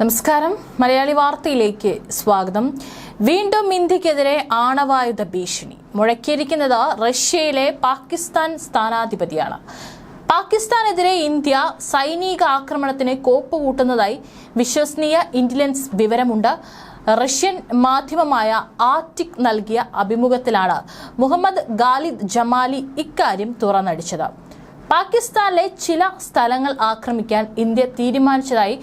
നമസ്കാരം. മലയാളി വാർത്തയിലേക്ക് സ്വാഗതം. വീണ്ടും ഇന്ത്യക്കെതിരെ ആണവായുധ ഭീഷണി. മുഴക്കിയിരിക്കുന്നത് റഷ്യയിലെ പാകിസ്ഥാൻ സ്ഥാനാധിപതിയാണ്. പാകിസ്ഥാനെതിരെ ഇന്ത്യ സൈനിക ആക്രമണത്തിന് കോപ്പ് കൂട്ടുന്നതായി വിശ്വസനീയ ഇന്റലിജൻസ് വിവരമുണ്ട്. റഷ്യൻ മാധ്യമമായ ആർട്ടിക് നൽകിയ അഭിമുഖത്തിലാണ് മുഹമ്മദ് ഗാലിദ് ജമാലി ഇക്കാര്യം തുറന്നടിച്ചത്. പാകിസ്ഥാനിലെ ചില സ്ഥലങ്ങൾ ആക്രമിക്കാൻ ഇന്ത്യ തീരുമാനിച്ചതായി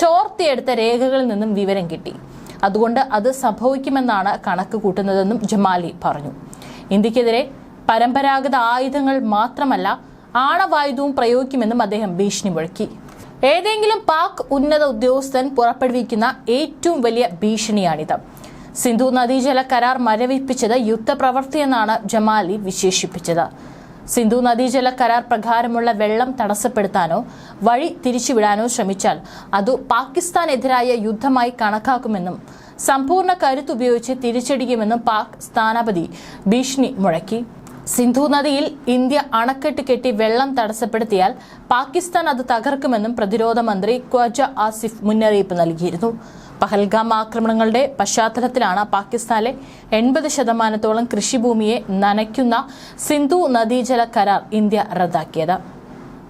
ചോർത്തിയെടുത്ത രേഖകളിൽ നിന്നും വിവരം കിട്ടി. അതുകൊണ്ട് അത് സംഭവിക്കുമെന്നാണ് കണക്ക് കൂട്ടുന്നതെന്നും ജമാലി പറഞ്ഞു. ഇന്ത്യക്കെതിരെ പരമ്പരാഗത ആയുധങ്ങൾ മാത്രമല്ല ആണവായുധവും പ്രയോഗിക്കുമെന്നും അദ്ദേഹം ഭീഷണി മുഴക്കി. ഏതെങ്കിലും പാക് ഉന്നത ഉദ്യോഗസ്ഥൻ പുറപ്പെടുവിക്കുന്ന ഏറ്റവും വലിയ ഭീഷണിയാണിത്. സിന്ധു നദീജല കരാർ മരവിപ്പിച്ചത് യുദ്ധപ്രവൃത്തിയെന്നാണ് ജമാലി വിശേഷിപ്പിച്ചത്. സിന്ധു നദീജല കരാർ പ്രകാരമുള്ള വെള്ളം തടസ്സപ്പെടുത്താനോ വഴി തിരിച്ചുവിടാനോ ശ്രമിച്ചാൽ അത് പാകിസ്ഥാനെതിരായ യുദ്ധമായി കണക്കാക്കുമെന്നും സമ്പൂർണ കരുത്തുപയോഗിച്ച് തിരിച്ചടിക്കുമെന്നും പാക് സ്ഥാനപതി ഭീഷണി മുഴക്കി. സിന്ധു നദിയിൽ ഇന്ത്യ അണക്കെട്ട് കെട്ടി വെള്ളം തടസ്സപ്പെടുത്തിയാൽ പാകിസ്ഥാൻ അത് തകർക്കുമെന്നും പ്രതിരോധ മന്ത്രി ഖ്വാജ ആസിഫ് മുന്നറിയിപ്പ് നൽകിയിരുന്നു. പഹൽഗാം ആക്രമണങ്ങളുടെ പശ്ചാത്തലത്തിലാണ് പാകിസ്ഥാനിലെ എൺപത് ശതമാനത്തോളം കൃഷിഭൂമിയെ നനയ്ക്കുന്ന സിന്ധു നദീജല കരാർ ഇന്ത്യ റദ്ദാക്കിയത്.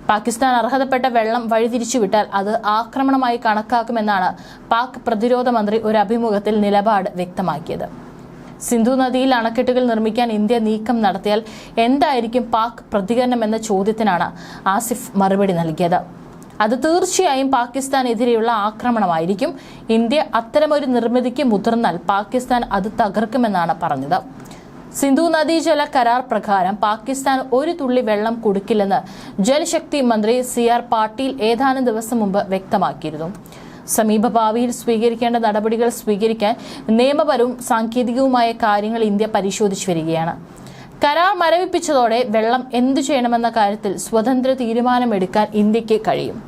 പാകിസ്ഥാൻ അർഹതപ്പെട്ട വെള്ളം വഴിതിരിച്ചുവിട്ടാൽ അത് ആക്രമണമായി കണക്കാക്കുമെന്നാണ് പാക് പ്രതിരോധ മന്ത്രി ഒരു അഭിമുഖത്തിൽ നിലപാട് വ്യക്തമാക്കിയത്. സിന്ധു നദിയിൽ അണക്കെട്ടുകൾ നിർമ്മിക്കാൻ ഇന്ത്യ നീക്കം നടത്തിയാൽ എന്തായിരിക്കും പാക് പ്രതികരണം എന്ന ചോദ്യത്തിനാണ് ആസിഫ് മറുപടി നൽകിയത്. അത് തീർച്ചയായും പാകിസ്ഥാനെതിരെയുള്ള ആക്രമണമായിരിക്കും. ഇന്ത്യ അത്തരമൊരു നിർമ്മിതിക്ക് മുതിർന്നാൽ പാകിസ്ഥാൻ അത് തകർക്കുമെന്നാണ് പറഞ്ഞത്. സിന്ധു നദീജല കരാർ പ്രകാരം പാകിസ്ഥാൻ ഒരു തുള്ളി വെള്ളം കൊടുക്കില്ലെന്ന് ജലശക്തി മന്ത്രി സി ആർ പാട്ടീൽ ഏതാനും ദിവസം മുമ്പ് വ്യക്തമാക്കിയിരുന്നു. സമീപ ഭാവിയിൽ സ്വീകരിക്കേണ്ട നടപടികൾ സ്വീകരിക്കാൻ നിയമപരവും സാങ്കേതികവുമായ കാര്യങ്ങൾ ഇന്ത്യ പരിശോധിച്ചു വരികയാണ്. കരാർ മരവിപ്പിച്ചതോടെ വെള്ളം എന്തു ചെയ്യണമെന്ന കാര്യത്തിൽ സ്വതന്ത്ര തീരുമാനമെടുക്കാൻ ഇന്ത്യയ്ക്ക് കഴിയും.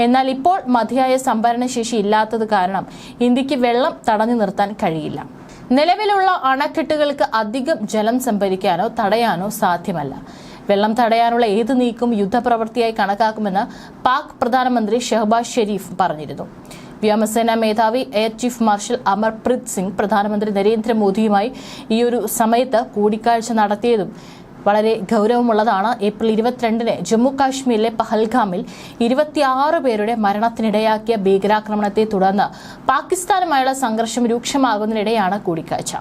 എന്നാൽ ഇപ്പോൾ മതിയായ സംഭരണശേഷി ഇല്ലാത്തത് കാരണം ഇന്ത്യയ്ക്ക് വെള്ളം തടഞ്ഞു നിർത്താൻ കഴിയില്ല. നിലവിലുള്ള അണക്കെട്ടുകൾക്ക് അധികം ജലം സംഭരിക്കാനോ തടയാനോ സാധ്യമല്ല. വെള്ളം തടയാനുള്ള ഏത് നീക്കും യുദ്ധപ്രവൃത്തിയായി കണക്കാക്കുമെന്ന് പാക് പ്രധാനമന്ത്രി ഷെഹബാസ് ഷെരീഫ് പറഞ്ഞിരുന്നു. വ്യോമസേന മേധാവി air chief marshal Amarpreet Singh പ്രധാനമന്ത്രി നരേന്ദ്രമോദിയുമായി ഈ ഒരു സമയത്ത് കൂടിക്കാഴ്ച നടത്തിയതും വളരെ ഗൗരവമുള്ളതാണ്. ഏപ്രിൽ ഇരുപത്തിരണ്ടിന് ജമ്മു കാശ്മീരിലെ പഹൽഗാമിൽ ഇരുപത്തിയാറ് പേരുടെ മരണത്തിനിടയാക്കിയ ഭീകരാക്രമണത്തെ തുടർന്ന് പാകിസ്ഥാനുമായുള്ള സംഘർഷം രൂക്ഷമാകുന്നതിനിടെയാണ് കൂടിക്കാഴ്ച.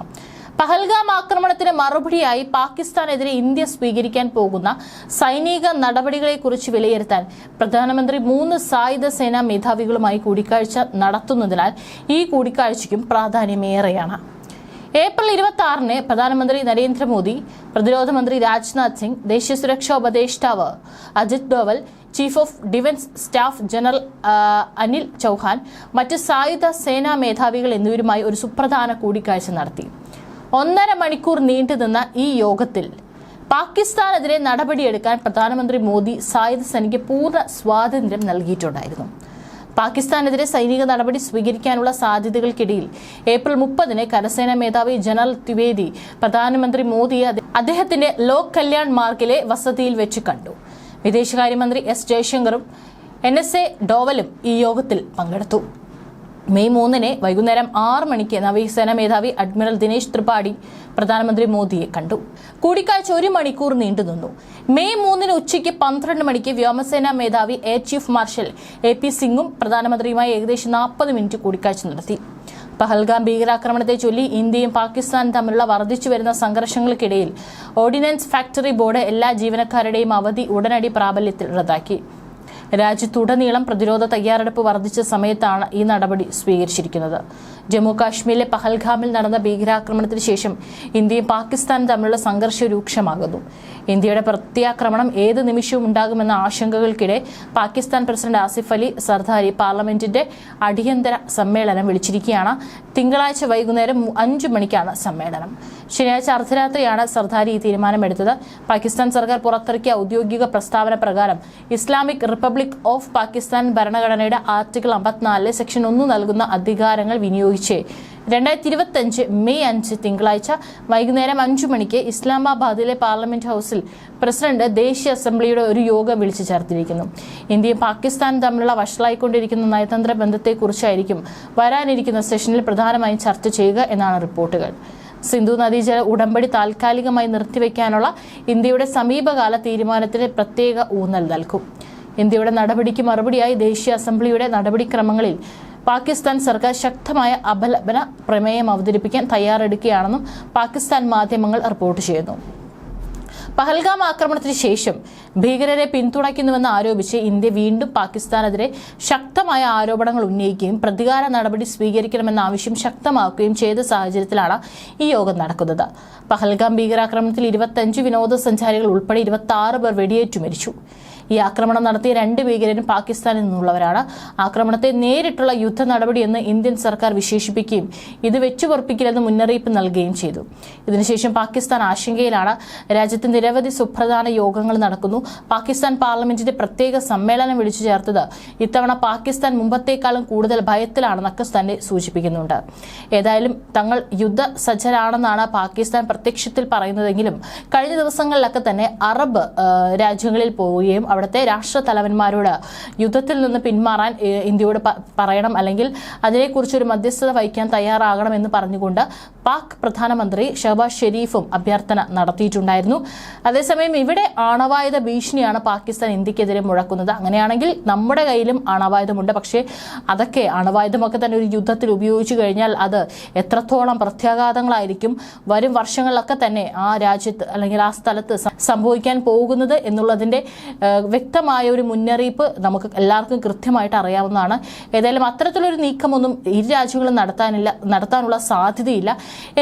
പഹൽഗാം ആക്രമണത്തിന് മറുപടിയായി പാകിസ്ഥാനെതിരെ ഇന്ത്യ സ്വീകരിക്കാൻ പോകുന്ന സൈനിക നടപടികളെക്കുറിച്ച് വിലയിരുത്താൻ പ്രധാനമന്ത്രി മൂന്ന് സായുധ സേനാ മേധാവികളുമായി കൂടിക്കാഴ്ച നടത്തുന്നതിനാൽ ഈ കൂടിക്കാഴ്ചയ്ക്കും പ്രാധാന്യമേറെയാണ്. ഏപ്രിൽ ഇരുപത്തി ആറിന് പ്രധാനമന്ത്രി നരേന്ദ്രമോദി പ്രതിരോധ മന്ത്രി രാജ്നാഥ് സിംഗ് ദേശീയ സുരക്ഷാ ഉപദേഷ്ടാവ് Ajit Doval chief of defence staff general Anil Chauhan മറ്റ് സായുധ സേനാ മേധാവികൾ എന്നിവരുമായി ഒരു സുപ്രധാന കൂടിക്കാഴ്ച നടത്തി. ഒന്നര മണിക്കൂർ നീണ്ടുനിന്ന ഈ യോഗത്തിൽ പാകിസ്ഥാനെതിരെ നടപടിയെടുക്കാൻ പ്രധാനമന്ത്രി മോദി സായുധ സേനയ്ക്ക് പൂർണ സ്വാതന്ത്ര്യം നൽകിയിട്ടുണ്ടായിരുന്നു. പാകിസ്ഥാനെതിരെ സൈനിക നടപടി സ്വീകരിക്കാനുള്ള സാധ്യതകൾക്കിടയിൽ ഏപ്രിൽ മുപ്പതിന് കരസേനാ മേധാവി ജനറൽ ത്രിവേദി പ്രധാനമന്ത്രി മോദിയെ അദ്ദേഹത്തിന്റെ ലോക് കല്യാൺ മാർഗിലെ വസതിയിൽ വെച്ച് കണ്ടു. വിദേശകാര്യമന്ത്രി എസ് ജയശങ്കറും എൻ എസ് എ ഡോവലും ഈ യോഗത്തിൽ പങ്കെടുത്തു. മെയ് മൂന്നിന് വൈകുന്നേരം ആറ് മണിക്ക് നവീസേന മേധാവി അഡ്മിറൽ ദിനേശ് ത്രിപാഠി പ്രധാനമന്ത്രി മോദിയെ കണ്ടു. കൂടിക്കാഴ്ച ഒരു മണിക്കൂർ നീണ്ടുനിന്നു മെയ് മൂന്നിന് ഉച്ചയ്ക്ക് പന്ത്രണ്ട് മണിക്ക് വ്യോമസേനാ മേധാവി air chief marshal A P സിംഗും പ്രധാനമന്ത്രിയുമായി ഏകദേശം നാൽപ്പത് മിനിറ്റ് കൂടിക്കാഴ്ച നടത്തി. പഹൽഗാം ഭീകരാക്രമണത്തെ ചൊല്ലി ഇന്ത്യയും പാകിസ്ഥാനും തമ്മിലുള്ള വർദ്ധിച്ചു വരുന്ന സംഘർഷങ്ങൾക്കിടയിൽ ഓർഡിനൻസ് ഫാക്ടറി ബോർഡ് എല്ലാ ജീവനക്കാരുടെയും അവധി ഉടനടി പ്രാബല്യത്തിൽ റദ്ദാക്കി. രാജ്യത്തുടനീളം പ്രതിരോധ തയ്യാറെടുപ്പ് വർദ്ധിച്ച സമയത്താണ് ഈ നടപടി സ്വീകരിച്ചിരിക്കുന്നത്. ജമ്മു കാശ്മീരിലെ പഹൽഗാമിൽ നടന്ന ഭീകരാക്രമണത്തിന് ശേഷം ഇന്ത്യയും പാകിസ്ഥാനും തമ്മിലുള്ള സംഘർഷം രൂക്ഷമാകുന്നു. ഇന്ത്യയുടെ പ്രത്യാക്രമണം ഏത് നിമിഷവും ഉണ്ടാകുമെന്ന ആശങ്കകൾക്കിടെ പാകിസ്ഥാൻ പ്രസിഡന്റ് ആസിഫ് അലി സർദാരി പാർലമെന്റിന്റെ അടിയന്തര സമ്മേളനം വിളിച്ചിരിക്കുകയാണ്. തിങ്കളാഴ്ച വൈകുന്നേരം അഞ്ചു മണിക്കാണ് സമ്മേളനം. ശനിയാഴ്ച അർദ്ധരാത്രിയാണ് സർദാരി ഈ തീരുമാനമെടുത്തത്. പാകിസ്ഥാൻ സർക്കാർ പുറത്തിറക്കിയ ഔദ്യോഗിക പ്രസ്താവന പ്രകാരം ഇസ്ലാമിക് റിപ്പബ്ലിക് ഓഫ് പാകിസ്ഥാൻ ഭരണഘടനയുടെ ആർട്ടിക്കിൾ അമ്പത്തിനാലിലെ സെക്ഷൻ ഒന്ന് നൽകുന്ന അധികാരങ്ങൾ വിനിയോഗിച്ച് രണ്ടായിരത്തി ഇരുപത്തഞ്ച് മെയ് അഞ്ച് തിങ്കളാഴ്ച വൈകുന്നേരം അഞ്ചു മണിക്ക് ഇസ്ലാമാബാദിലെ പാർലമെന്റ് ഹൗസിൽ പ്രസിഡന്റ് ദേശീയ അസംബ്ലിയുടെ ഒരു യോഗം വിളിച്ചു ചേർത്തിരിക്കുന്നു. ഇന്ത്യയും പാകിസ്ഥാനും തമ്മിലുള്ള വഷളായിക്കൊണ്ടിരിക്കുന്ന നയതന്ത്ര ബന്ധത്തെക്കുറിച്ചായിരിക്കും വരാനിരിക്കുന്ന സെഷനിൽ പ്രധാനമായും ചർച്ച ചെയ്യുക എന്നാണ് റിപ്പോർട്ടുകൾ. സിന്ധു നദീജല ഉടമ്പടി താൽക്കാലികമായി നിർത്തിവെക്കാനുള്ള ഇന്ത്യയുടെ സമീപകാല തീരുമാനത്തിന് പ്രത്യേക ഊന്നൽ നൽകും. ഇന്ത്യയുടെ നടപടിക്ക് മറുപടിയായി ദേശീയ അസംബ്ലിയുടെ നടപടിക്രമങ്ങളിൽ പാകിസ്ഥാൻ സർക്കാർ ശക്തമായ അപലപന പ്രമേയം അവതരിപ്പിക്കാൻ തയ്യാറെടുക്കുകയാണെന്നും പാകിസ്ഥാൻ മാധ്യമങ്ങൾ റിപ്പോർട്ട് ചെയ്യുന്നു. പഹൽഗാം ആക്രമണത്തിന് ശേഷം ഭീകരരെ പിന്തുണയ്ക്കുന്നുവെന്ന് ആരോപിച്ച് ഇന്ത്യ വീണ്ടും പാകിസ്ഥാനെതിരെ ശക്തമായ ആരോപണങ്ങൾ ഉന്നയിക്കുകയും പ്രതികാര നടപടി സ്വീകരിക്കണമെന്ന ആവശ്യം ശക്തമാക്കുകയും ചെയ്ത സാഹചര്യത്തിലാണ് ഈ യോഗം നടക്കുന്നത്. പഹൽഗാം ഭീകരാക്രമണത്തിൽ ഇരുപത്തഞ്ച് വിനോദസഞ്ചാരികൾ ഉൾപ്പെടെ ഇരുപത്തി ആറ് പേർ വെടിയേറ്റു മരിച്ചു. ഈ ആക്രമണം നടത്തിയ രണ്ട് ഭീകരരും പാകിസ്ഥാനിൽ നിന്നുള്ളവരാണ്. ആക്രമണത്തെ നേരിട്ടുള്ള യുദ്ധ നടപടിയെന്ന് ഇന്ത്യൻ സർക്കാർ വിശേഷിപ്പിക്കുകയും ഇത് വെച്ചുപൊറപ്പിക്കില്ലെന്ന് മുന്നറിയിപ്പ് നൽകുകയും ചെയ്തു. ഇതിനുശേഷം പാകിസ്ഥാൻ ആശങ്കയിലാണ്. രാജ്യത്ത് നിരവധി സുപ്രധാന യോഗങ്ങൾ നടക്കുന്നു. പാകിസ്ഥാൻ പാർലമെന്റിന്റെ പ്രത്യേക സമ്മേളനം വിളിച്ചു ചേർത്തത് ഇത്തവണ പാകിസ്ഥാൻ മുമ്പത്തേക്കാളും കൂടുതൽ ഭയത്തിലാണെന്നൊക്കെ തന്നെ സൂചിപ്പിക്കുന്നുണ്ട്. ഏതായാലും തങ്ങൾ യുദ്ധ സജ്ജരാണെന്നാണ് പാകിസ്ഥാൻ പ്രത്യക്ഷത്തിൽ പറയുന്നതെങ്കിലും കഴിഞ്ഞ ദിവസങ്ങളിലൊക്കെ തന്നെ അറബ് രാജ്യങ്ങളിൽ പോവുകയും അവിടുത്തെ രാഷ്ട്ര തലവന്മാരോട് യുദ്ധത്തിൽ നിന്ന് പിന്മാറാൻ ഇന്ത്യയോട് പറയണം അല്ലെങ്കിൽ അതിനെക്കുറിച്ച് ഒരു മധ്യസ്ഥത വഹിക്കാൻ തയ്യാറാകണമെന്ന് പറഞ്ഞുകൊണ്ട് പാക് പ്രധാനമന്ത്രി ഷഹബാസ് ഷെരീഫും അഭ്യർത്ഥന നടത്തിയിട്ടുണ്ടായിരുന്നു. അതേസമയം ഇവിടെ ആണവായുധ ഭീഷണിയാണ് പാകിസ്ഥാൻ ഇന്ത്യക്കെതിരെ മുഴക്കുന്നത്. അങ്ങനെയാണെങ്കിൽ നമ്മുടെ കയ്യിലും ആണവായുധമുണ്ട്. പക്ഷേ അതൊക്കെ ആണവായുധമൊക്കെ തന്നെ ഒരു യുദ്ധത്തിൽ ഉപയോഗിച്ചു കഴിഞ്ഞാൽ അത് എത്രത്തോളം പ്രത്യാഘാതങ്ങളായിരിക്കും വരും വർഷങ്ങളിലൊക്കെ തന്നെ ആ രാജ്യത്ത് അല്ലെങ്കിൽ ആ സ്ഥലത്ത് സംഭവിക്കാൻ പോകുന്നത് എന്നുള്ളതിന്റെ വ്യക്തമായ ഒരു മുന്നറിയിപ്പ് നമുക്ക് എല്ലാവർക്കും കൃത്യമായിട്ട് അറിയാവുന്നതാണ്. ഏതായാലും അത്തരത്തിലൊരു നീക്കമൊന്നും ഇരു രാജ്യങ്ങളും നടത്താനില്ല നടത്താനുള്ള സാധ്യതയില്ല.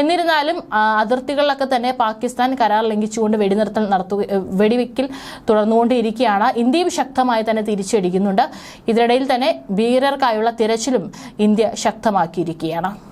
എന്നിരുന്നാലും അതിർത്തികളിലൊക്കെ തന്നെ പാകിസ്ഥാൻ കരാർ ലംഘിച്ചുകൊണ്ട് വെടിനിർത്തൽ നടത്തുക വെടിവെക്കൽ തുടർന്നുകൊണ്ടിരിക്കുകയാണ്. ഇന്ത്യയും ശക്തമായി തന്നെ തിരിച്ചടിക്കുന്നുണ്ട്. ഇതിനിടയിൽ തന്നെ ഭീകരർക്കായുള്ള തിരച്ചിലും ഇന്ത്യ ശക്തമാക്കിയിരിക്കുകയാണ്.